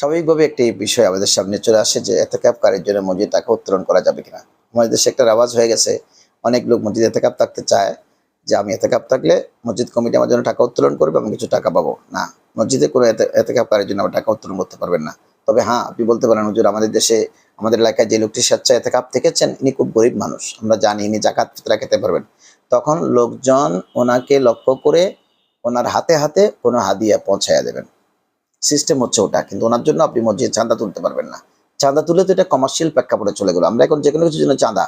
স্বাভাবিকভাবে একটি বিষয় আমাদের সামনে চলে আসে যে এতেকাপকারীর জন্য মসজিদ টাকা উত্তোলন করা যাবে কিনা। আমাদের দেশে একটা আওয়াজ হয়ে গেছে, অনেক লোক মসজিদ এতেকাপ থাকতে চায় যে আমি এতেকাপ থাকলে মসজিদ কমিটি আমার জন্য টাকা উত্তোলন করবে, আমি কিছু টাকা পাবো। না, মসজিদে কোনো এতে- এতেকাপকারীর জন্য আমার টাকা উত্তোলন করতে পারবেন না। তবে হ্যাঁ আপনি বলতে পারেন, হুজুর, আমাদের দেশে, আমাদের এলাকায় যে লোকটি স্বেচ্ছা এতেকাপ থেকেছেন, ইনি খুব গরিব মানুষ। আমরা জানি ইনি জাকাত ফিতরা খেতে পারবেন। তখন লোকজন ওনাকে লক্ষ্য করে ওনার হাতে হাতে কোনো হাদিয়া পৌঁছাইয়া দেবেন। সিস্টেম হচ্ছে ওটা। কিন্তু ওনার জন্য আপনি মসজিদ চাঁদা তুলতে পারবেন না। চাঁদা তুলে তো এটা কমার্শিয়াল প্রেক্ষাপটে চলে গেলো। আমরা এখন যে কোনো কিছুর জন্য চাঁদা,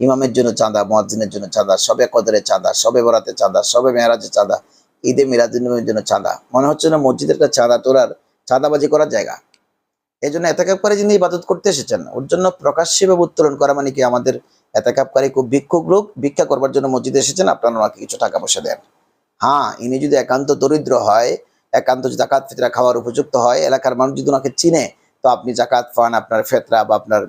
ইমামের জন্য চাঁদা মহাজিনের জন্য চাঁদা, সবে কদরের চাঁদা, সবে বরাতে চাঁদা, সবে মেয়ারাজের চাঁদা, ঈদে মিরাজুন্নবীর জন্য চাঁদা। মনে হচ্ছে না মসজিদের কাছে চাঁদা তোলার চাঁদাবাজি করার জায়গা? এই জন্য এতেকাপকারী যিনি ইবাদত করতে এসেছেন, ওর জন্য প্রকাশ্যভাবে উত্তোলন করা মানে কি আমাদের এতেকাপকারী খুব ভিক্ষুক লোক ভিক্ষা করবার জন্য মসজিদে এসেছেন, আপনারা ওনাকে কিছু টাকা পয়সা দেন। হ্যাঁ ইনি যদি একান্ত দরিদ্র হয় একান্ত জাকাত ফিতরা খাওয়ার উপযুক্ত হয়। এলাকার মানুষ যদি ওনাকে চিনে, তো আপনি জাকাত ফান্ড আপনার ফেতরা বা আপনার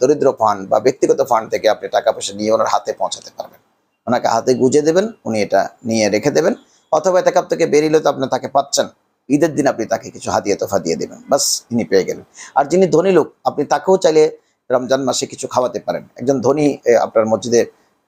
দরিদ্র ফান্ড বা ব্যক্তিগত ফান্ড থেকে আপনি টাকা পয়সা নিয়ে ওনার হাতে পৌঁছাতে পারবেন। ওনাকে হাতে গুজে দেবেন, উনি এটা নিয়ে রেখে দেবেন। অথবা এতেকাপ থেকে বেরিয়ে তো আপনি তাকে পাচ্ছেন। ঈদের দিন আপনি তাকে কিছু হাদিয়ে তোফা দিয়ে দেবেন। বাস, তিনি পেয়ে গেলেন। আর যিনি ধনী লোক, আপনি তাকেও চাইলে রমজান মাসে কিছু খাওয়াতে পারেন। একজন ধনী আপনার মসজিদে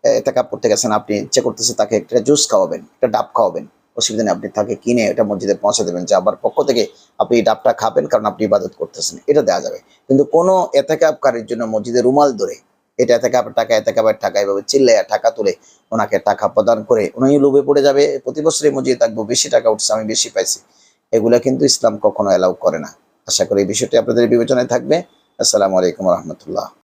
এতেকাপ করতে গেছেন, আপনি ইচ্ছে করতেছে তাকে একটা জুস খাওয়াবেন, একটা ডাব খাওয়াবেন। অসুবিধা নেই, আপনি তাকে কিনে এটা মসজিদে পৌঁছে দেবেন, যে আবার পক্ষ থেকে আপনি ডাবটা খাবেন, কারণ আপনি ইবাদত করতেছেন, এটা দেওয়া যাবে। কিন্তু কোনো এতেকাপকারীর জন্য মসজিদে রুমাল ধরে এটা এতেকাপের টাকা এতেকাপের টাকা এভাবে চিল্লাইয়া টাকা তুলে ওনাকে টাকা প্রদান করে উনি লোভে পড়ে যাবে, প্রতি বছরই মসজিদে থাকব, বেশি টাকা উঠছে, আমি বেশি পাইছি। এগুলা কিন্তু ইসলাম কখনো অ্যালাউ করে না। আশা করি এই বিষয়টি আপনাদের বিবেচনায় থাকবে। আসসালামু আলাইকুম রহমতুল্লাহ।